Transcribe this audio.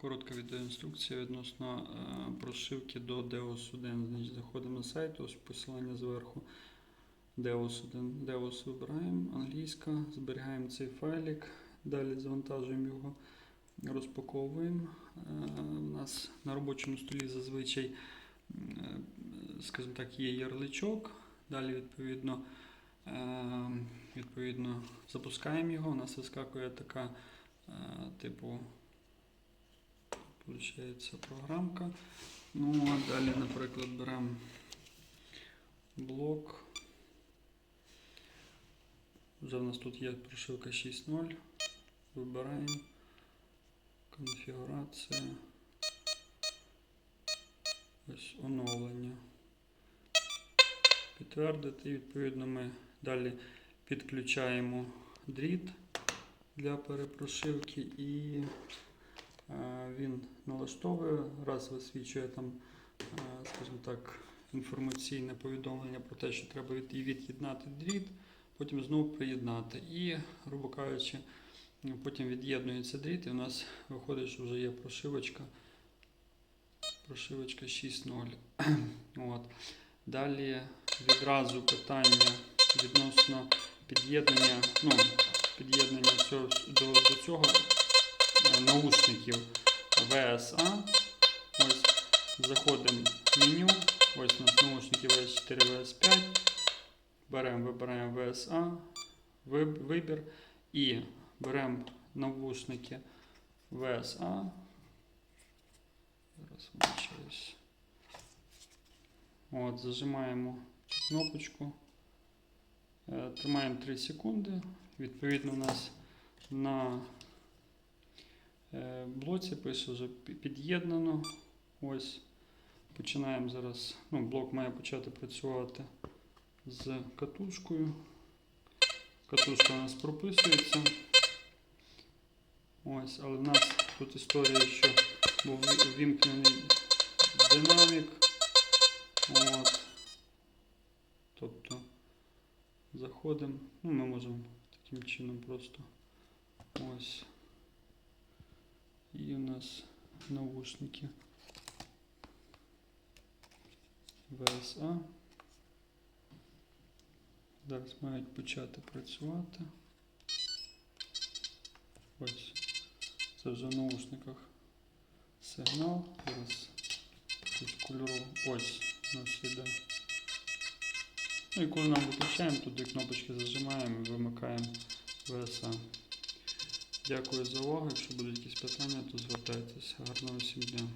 Коротка відеоінструкція відносно е, прошивки до Deos 1. Значить, заходимо на сайт, ось посилання зверху. Deos 1. Deos вибираємо, англійська, зберігаємо цей файлик, далі завантажуємо його, розпаковуємо. Е, У нас на робочому столі зазвичай, е, скажімо так, є ярличок. Далі, відповідно, е, відповідно запускаємо його. У нас вискакує така, е, типу, Получається програмка. Ну, а далі, наприклад, беремо блок. Вже в нас тут є прошивка 6.0. Вибираємо. Конфігурація. Ось оновлення. Підтвердити. І відповідно ми далі підключаємо дріт для перепрошивки і Він налаштовує, раз висвічує там, е, скажімо так, інформаційне повідомлення про те, що треба від'єднати дріт, потім знову приєднати. І, грубо кажучи, потім від'єднується дріт, і у нас виходить, що вже є прошивочка. Прошивочка 6.0. Далі відразу питання відносно під'єднання, ну, під'єднання до, до цього е, наушників VSA. Ось заходимо в меню. Ось у нас наушники VS4, VS5. Беремо, вибираємо VSA, вибір і беремо навушники VSA. Зараз вибачаюсь. От, зажимаємо кнопочку. Е, Тримаємо 3 секунди. Відповідно, у нас на Е, блоці пише вже під'єднано. Ось починаємо зараз. Ну, блок має почати працювати з катушкою. Катушка у нас прописується. Ось, але в нас тут історія, що був ві- ввімкнений динамік. От. Тобто заходимо. Ну, ми можемо таким чином просто ось. І у нас наушники VSA. Зараз мають почати працювати. Ось. Це вже в наушниках сигнал. Зараз тут кольору. Ось у нас іде. Ну і коли нам виключаємо, туди кнопочки зажимаємо і вимикаємо VSA. Дякую за увагу. Якщо будуть якісь питання, то звертайтеся. Гарного всім дня.